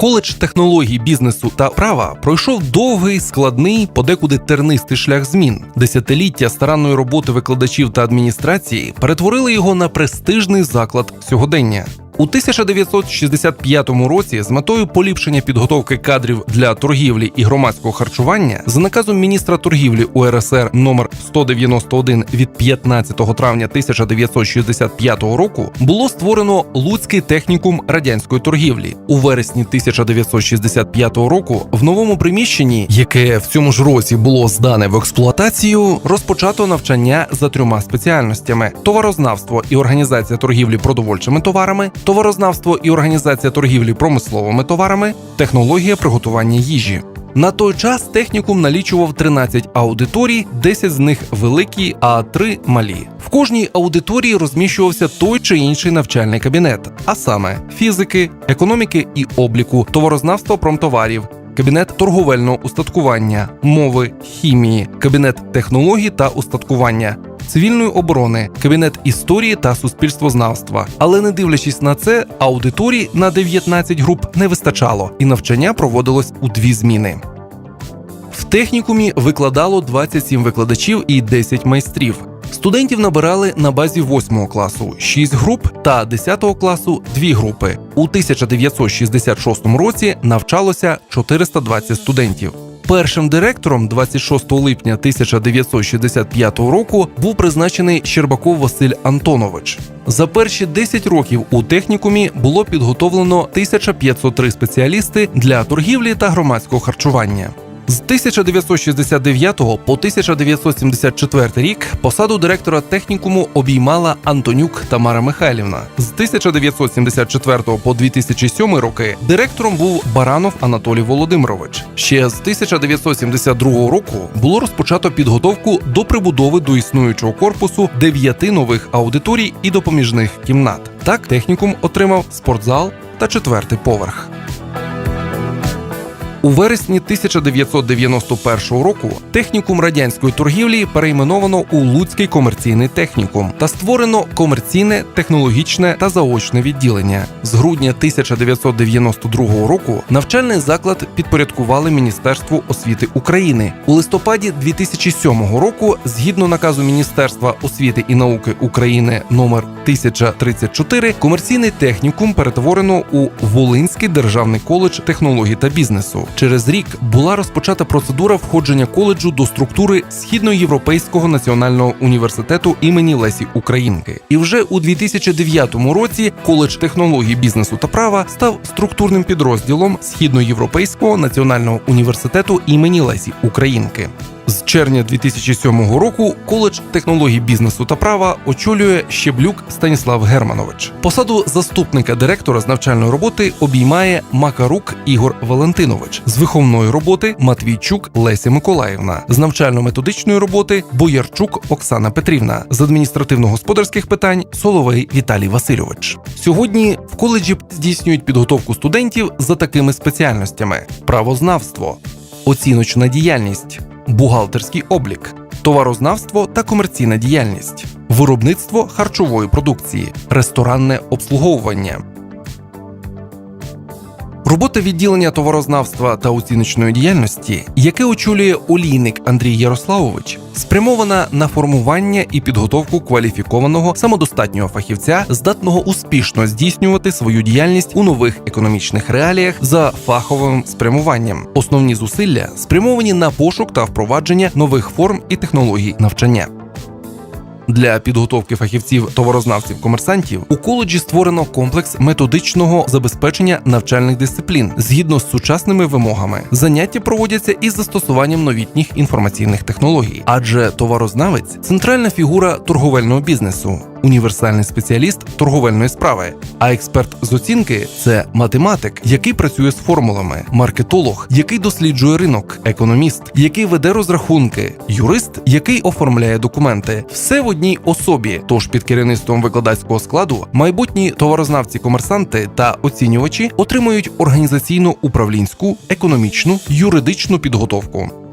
Коледж технологій бізнесу та права пройшов довгий, складний, подекуди тернистий шлях змін. Десятиліття старанної роботи викладачів та адміністрації перетворили його на престижний заклад сьогодення. У 1965 році з метою поліпшення підготовки кадрів для торгівлі і громадського харчування за наказом міністра торгівлі УРСР номер 191 від 15 травня 1965 року було створено Луцький технікум радянської торгівлі. У вересні 1965 року в новому приміщенні, яке в цьому ж році було здане в експлуатацію, розпочато навчання за трьома спеціальностями: товарознавство і організація торгівлі продовольчими товарами товарознавство і організація торгівлі промисловими товарами, технологія приготування їжі. На той час технікум налічував 13 аудиторій, 10 з них великі, а 3 малі. В кожній аудиторії розміщувався той чи інший навчальний кабінет, а саме фізики, економіки і обліку, товарознавства промтоварів, кабінет торговельного устаткування, мови, хімії, кабінет технологій та устаткування. Цивільної оборони, кабінет історії та суспільствознавства. Але не дивлячись на це, аудиторій на 19 груп не вистачало, і навчання проводилось у дві зміни. В технікумі викладало 27 викладачів і 10 майстрів. Студентів набирали на базі 8 класу 6 груп та 10 класу 2 групи. У 1966 році навчалося 420 студентів. Першим директором 26 липня 1965 року був призначений Щербаков Василь Антонович. За перші 10 років у технікумі було підготовлено 1503 спеціалісти для торгівлі та громадського харчування. З 1969 по 1974 рік посаду директора технікуму обіймала Антонюк Тамара Михайлівна. З 1974 по 2007 роки директором був Баранов Анатолій Володимирович. Ще з 1972 року було розпочато підготовку до прибудови до існуючого корпусу дев'яти нових аудиторій і допоміжних кімнат. Так технікум отримав спортзал та четвертий поверх. У вересні 1991 року технікум радянської торгівлі перейменовано у Луцький комерційний технікум та створено комерційне, технологічне та заочне відділення. З грудня 1992 року навчальний заклад підпорядкували Міністерству освіти України. У листопаді 2007 року, згідно наказу Міністерства освіти і науки України номер 1034, комерційний технікум перетворено у Волинський державний коледж технологій та бізнесу. Через рік була розпочата процедура входження коледжу до структури Східноєвропейського національного університету імені Лесі Українки. І вже у 2009 році коледж технологій бізнесу та права став структурним підрозділом Східноєвропейського національного університету імені Лесі Українки. З червня 2007 року коледж технологій бізнесу та права очолює Щеблюк Станіслав Германович. Посаду заступника директора з навчальної роботи обіймає Макарук Ігор Валентинович, з виховної роботи Матвійчук Леся Миколаївна, з навчально-методичної роботи Боярчук Оксана Петрівна, з адміністративно-господарських питань Соловей Віталій Васильович. Сьогодні в коледжі здійснюють підготовку студентів за такими спеціальностями: правознавство, оціночна діяльність бухгалтерський облік, товарознавство та комерційна діяльність, виробництво харчової продукції, ресторанне обслуговування. Робота відділення товарознавства та оціночної діяльності, яке очолює олійник Андрій Ярославович, спрямована на формування і підготовку кваліфікованого самодостатнього фахівця, здатного успішно здійснювати свою діяльність у нових економічних реаліях за фаховим спрямуванням. Основні зусилля спрямовані на пошук та впровадження нових форм і технологій навчання. Для підготовки фахівців товарознавців комерсантів у коледжі створено комплекс методичного забезпечення навчальних дисциплін згідно з сучасними вимогами. Заняття проводяться із застосуванням новітніх інформаційних технологій, адже товарознавець центральна фігура торговельного бізнесу. Універсальний спеціаліст торговельної справи, а експерт з оцінки це математик, який працює з формулами, маркетолог, який досліджує ринок, економіст, який веде розрахунки, юрист, який оформляє документи. Все в одній особі. Тож під керівництвом викладацького складу майбутні товарознавці, комерсанти та оцінювачі отримують організаційно управлінську, економічну, юридичну підготовку.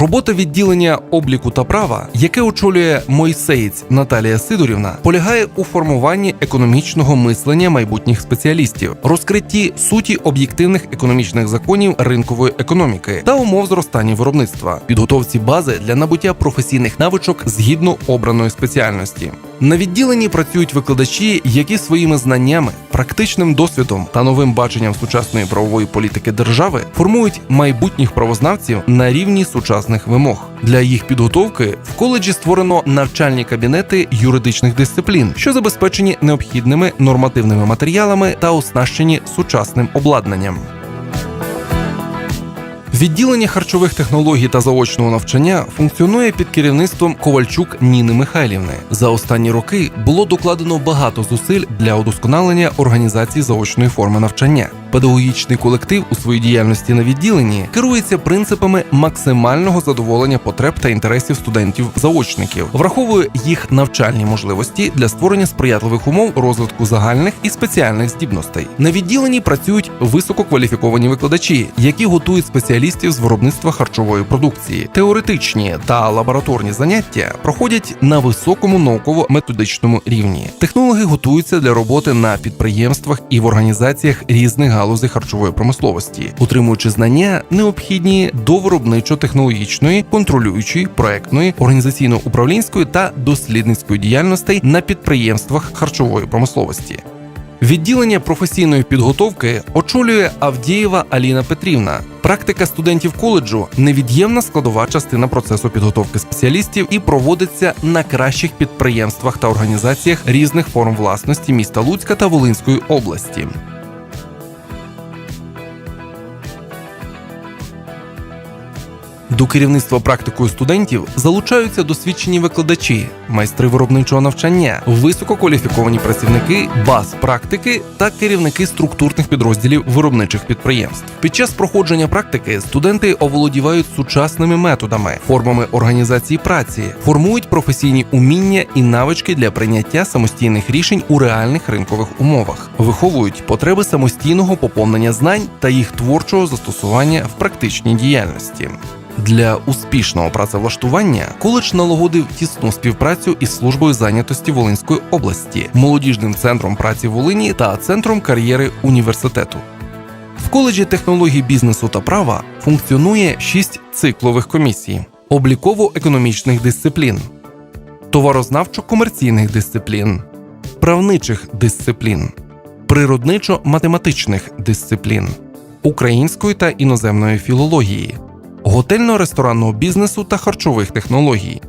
Робота відділення обліку та права, яке очолює Мойсеєць Наталія Сидорівна, полягає у формуванні економічного мислення майбутніх спеціалістів, розкритті суті об'єктивних економічних законів ринкової економіки та умов зростання виробництва, підготовці бази для набуття професійних навичок згідно обраної спеціальності. На відділенні працюють викладачі, які своїми знаннями, практичним досвідом та новим баченням сучасної правової політики держави формують майбутніх правознавців на рівні сучасних вимог. Для їх підготовки в коледжі створено навчальні кабінети юридичних дисциплін, що забезпечені необхідними нормативними матеріалами та оснащені сучасним обладнанням. Відділення харчових технологій та заочного навчання функціонує під керівництвом Ковальчук Ніни Михайлівни. За останні роки було докладено багато зусиль для удосконалення організації заочної форми навчання. Педагогічний колектив у своїй діяльності на відділенні керується принципами максимального задоволення потреб та інтересів студентів-заочників, враховує їх навчальні можливості для створення сприятливих умов розвитку загальних і спеціальних здібностей. На відділенні працюють висококваліфіковані викладачі, які готують спеціалістів з виробництва харчової продукції. Теоретичні та лабораторні заняття проходять на високому науково-методичному рівні. Технологи готуються для роботи на підприємствах і в організаціях різних галузей харчової промисловості, отримуючи знання, необхідні до виробничо-технологічної, контролюючої, проектної, організаційно-управлінської та дослідницької діяльностей на підприємствах харчової промисловості. Відділення професійної підготовки очолює Авдієва Аліна Петрівна. Практика студентів коледжу невід'ємна складова частина процесу підготовки спеціалістів і проводиться на кращих підприємствах та організаціях різних форм власності міста Луцька та Волинської області. До керівництва практикою студентів залучаються досвідчені викладачі, майстри виробничого навчання, висококваліфіковані працівники баз практики та керівники структурних підрозділів виробничих підприємств. Під час проходження практики студенти оволодівають сучасними методами, формами організації праці, формують професійні уміння і навички для прийняття самостійних рішень у реальних ринкових умовах, виховують потреби самостійного поповнення знань та їх творчого застосування в практичній діяльності. Для успішного працевлаштування коледж налагодив тісну співпрацю із службою зайнятості Волинської області, молодіжним центром праці Волині та центром кар'єри університету. В коледжі технологій бізнесу та права функціонує шість циклових комісій: обліково-економічних дисциплін, товарознавчо-комерційних дисциплін, правничих дисциплін, природничо-математичних дисциплін, української та іноземної філології готельно-ресторанного бізнесу та харчових технологій.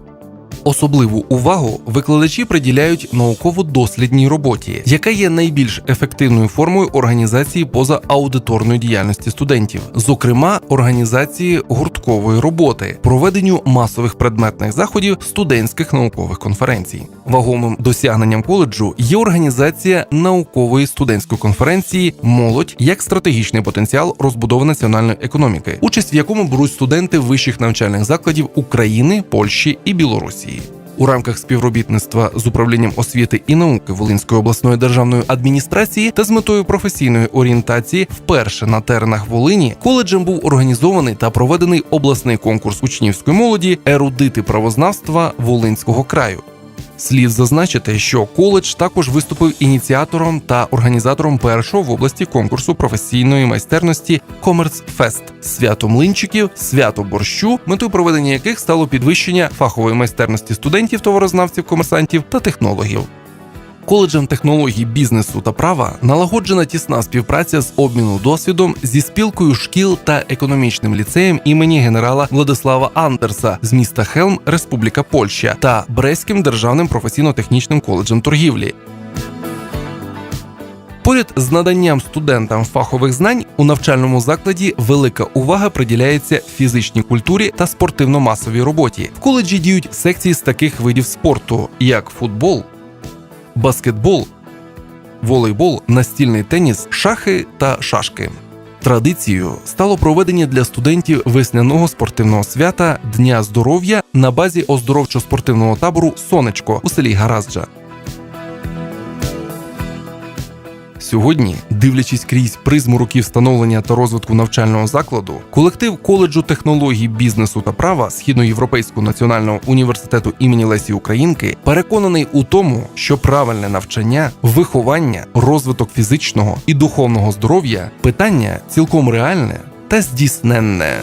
Особливу увагу викладачі приділяють науково-дослідній роботі, яка є найбільш ефективною формою організації позааудиторної діяльності студентів, зокрема організації гурткової роботи, проведенню масових предметних заходів студентських наукових конференцій. Вагомим досягненням коледжу є організація наукової студентської конференції Молодь як стратегічний потенціал розбудови національної економіки, участь в якому беруть студенти вищих навчальних закладів України, Польщі і Білорусі. У рамках співробітництва з управлінням освіти і науки Волинської обласної державної адміністрації та з метою професійної орієнтації вперше на теренах Волині коледжем був організований та проведений обласний конкурс учнівської молоді ерудити правознавства Волинського краю. Слід зазначити, що коледж також виступив ініціатором та організатором першого в області конкурсу професійної майстерності «Комерцфест» свято млинчиків, свято борщу, метою проведення яких стало підвищення фахової майстерності студентів, товарознавців, комерсантів та технологів. Коледжем технологій бізнесу та права налагоджена тісна співпраця з обміну досвідом зі спілкою шкіл та економічним ліцеєм імені генерала Владислава Андерса з міста Хелм, Республіка Польща та Бреським державним професійно-технічним коледжем торгівлі. Поряд з наданням студентам фахових знань у навчальному закладі велика увага приділяється фізичній культурі та спортивно-масовій роботі. В коледжі діють секції з таких видів спорту, як футбол, баскетбол, волейбол, настільний теніс, шахи та шашки. Традицією стало проведення для студентів весняного спортивного свята Дня здоров'я на базі оздоровчо-спортивного табору Сонечко у селі Гаразджа. Сьогодні, дивлячись крізь призму років становлення та розвитку навчального закладу, колектив коледжу технологій бізнесу та права Східноєвропейського національного університету імені Лесі Українки переконаний у тому, що правильне навчання, виховання, розвиток фізичного і духовного здоров'я питання цілком реальне та здійсненне.